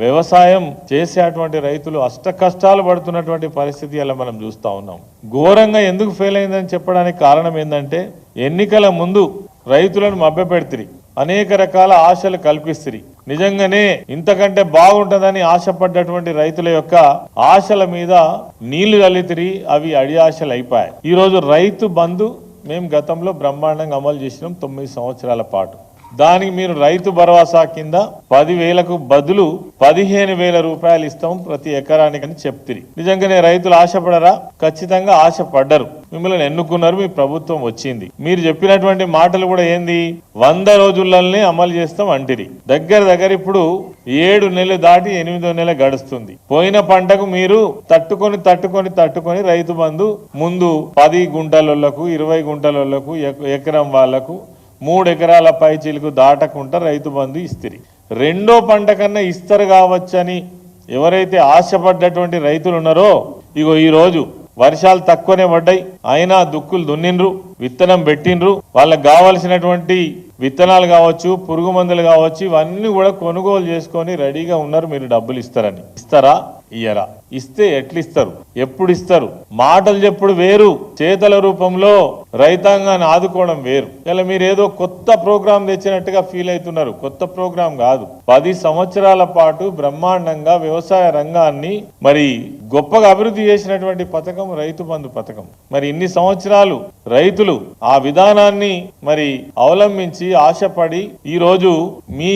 వ్యవసాయం చేసేటువంటి రైతులు అష్ట కష్టాలు పడుతున్నటువంటి పరిస్థితి అలా మనం చూస్తా ఉన్నాం. ఘోరంగా ఎందుకు ఫెయిల్ అయిందని చెప్పడానికి కారణం ఏంటంటే ఎన్నికల ముందు రైతులను మభ్యపెడుతురి అనేక రకాల ఆశలు కల్పిస్తురి. నిజంగానే ఇంతకంటే బాగుంటుందని ఆశపడ్డటువంటి రైతుల యొక్క ఆశల మీద నీళ్ళు చల్లితిరి అవి అడి ఆశలు అయిపోయాయి ఈరోజు రైతు బంధు మేము గతంలో బ్రహ్మాండంగా అమలు చేసినాం తొమ్మిది సంవత్సరాల పాటు. దానికి మీరు రైతు భరోసా కింద పదివేలకు బదులు పదిహేను వేల రూపాయలు ఇస్తాం ప్రతి ఎకరానికి అని చెప్తిరి. నిజంగానే రైతులు ఆశపడరా? ఖచ్చితంగా ఆశపడ్డరు. మిమ్మల్ని ఎన్నుకున్నారు మీ ప్రభుత్వం వచ్చింది. మీరు చెప్పినటువంటి మాటలు కూడా ఏంది? వంద రోజులనే అమలు చేస్తాం అంటిరి. దగ్గర దగ్గర ఇప్పుడు ఏడు నెలలు దాటి ఎనిమిదో నెల గడుస్తుంది. పోయిన పంటకు మీరు తట్టుకొని తట్టుకొని తట్టుకొని రైతు బంధు ముందు పది గుంటలకు ఇరవై గుంటలకు ఎకరం వాళ్ళకు మూడు ఎకరాల పైచీలకు దాటకుండా రైతు బంధు ఇస్తిరి. రెండో పంట కన్నా ఇస్తారు కావచ్చని ఎవరైతే ఆశపడ్డటువంటి రైతులు ఉన్నారో ఇగో ఈ రోజు వర్షాలు తక్కువనే పడ్డాయి. అయినా దుక్కులు దున్నిండ్రు విత్తనం పెట్టిండ్రు. వాళ్ళకి కావలసినటువంటి విత్తనాలు కావచ్చు పురుగు మందులు కావచ్చు ఇవన్నీ కూడా కొనుగోలు చేసుకొని రెడీగా ఉన్నారు. మీరు డబ్బులు ఇస్తారని. ఇస్తారా? ఇయ్యరా? ఇస్తే ఎట్లిస్తారు? ఎప్పుడు ఇస్తారు మాటలు చెప్పుడు వేరు చేతల రూపంలో రైతాంగాన్ని ఆదుకోవడం వేరు. ఇలా మీరు ఏదో కొత్త ప్రోగ్రాం తెచ్చినట్టుగా ఫీల్ అవుతున్నారు. కొత్త ప్రోగ్రాం కాదు. పది సంవత్సరాల పాటు బ్రహ్మాండంగా వ్యవసాయ రంగాన్ని మరి గొప్పగా అభివృద్ధి చేసినటువంటి పథకం రైతు బంధు పథకం. మరి ఇన్ని సంవత్సరాలు రైతులు ఆ విధానాన్ని మరి అవలంబించి ఆశపడి ఈ రోజు మీ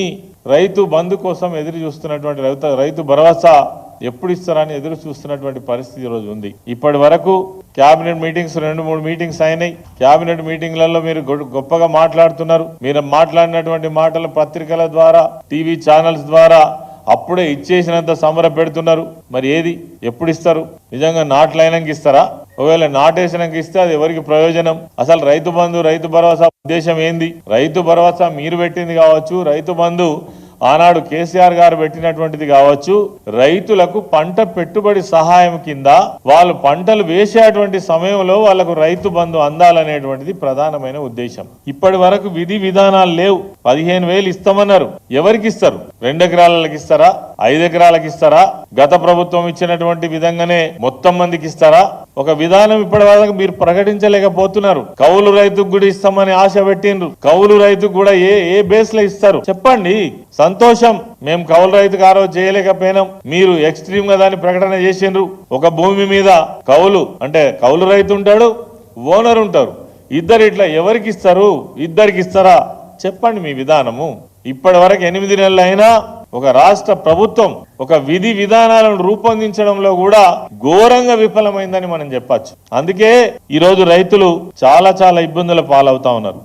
రైతు బంధు కోసం ఎదురు చూస్తున్నటువంటి రైతు రైతు భరోసా ఎప్పుడు ఇస్తారని ఎదురు చూస్తున్నటువంటి పరిస్థితి ఈరోజు ఉంది. ఇప్పటి వరకు క్యాబినెట్ మీటింగ్స్ రెండు మూడు మీటింగ్స్ అయినాయి. క్యాబినెట్ మీటింగ్లలో మీరు గొ- గొప్పగా మాట్లాడుతున్నారు. మీరు మాట్లాడినటువంటి మాటలు పత్రికల ద్వారా టీవీ ఛానల్స్ ద్వారా అప్పుడే ఇచ్చేసినంత సమర పెడుతున్నారు. మరి ఏది? ఎప్పుడు ఇస్తారు? నిజంగా నాట్లైనాక ఇస్తారా? ఒకవేళ నాటేసినాక ఇస్తే అది ఎవరికి ప్రయోజనం? అసలు రైతు బంధు రైతు భరోసా ఉద్దేశం ఏంది? రైతు భరోసా మీరు పెట్టింది కావచ్చు. రైతు బంధు ఆనాడు కేసీఆర్ గారు పెట్టినటువంటిది కావచ్చు రైతులకు పంట పెట్టుబడి సహాయం కింద వాళ్ళు పంటలు వేసేటువంటి సమయంలో వాళ్ళకు రైతు బంధు అందాలనేటువంటిది ప్రధానమైన ఉద్దేశం. ఇప్పటి వరకు విధి విధానాలు లేవు. పదిహేను వేలు ఇస్తామన్నారు. ఎవరికి ఇస్తారు రెండు ఎకరాలకి ఇస్తారా? ఐదు ఎకరాలకి ఇస్తారా? గత ప్రభుత్వం ఇచ్చినటువంటి విధంగానే మొత్తం మందికి ఇస్తారా? ఒక విధానం ఇప్పటి వరకు మీరు ప్రకటించలేకపోతున్నారు. కౌలు రైతుకు కూడా ఇస్తామని ఆశ పెట్టిండ్రు. కౌలు రైతుకు కూడా ఏ ఏ బేస్లో ఇస్తారు? చెప్పండి. సంతోషం. మేము కౌలు రైతుకు ఆరో చేయలేకపోయినాం. మీరు ఎక్స్ట్రీమ్గా దాన్ని ప్రకటన చేసిండ్రు. ఒక భూమి మీద కౌలు అంటే కౌలు రైతు ఉంటాడు ఓనర్ ఉంటారు. ఇద్దరు ఇట్లా ఎవరికి ఇస్తారు? ఇద్దరికి ఇస్తారా? చెప్పండి మీ విధానము. ఇప్పటి వరకు ఎనిమిది నెలలు అయినా ఒక రాష్ట్ర ప్రభుత్వం ఒక విధి విధానాలను రూపొందించడంలో కూడా ఘోరంగా విఫలమైందని మనం చెప్పచ్చు. అందుకే ఈరోజు రైతులు చాలా చాలా ఇబ్బందుల పాలవుతా ఉన్నారు.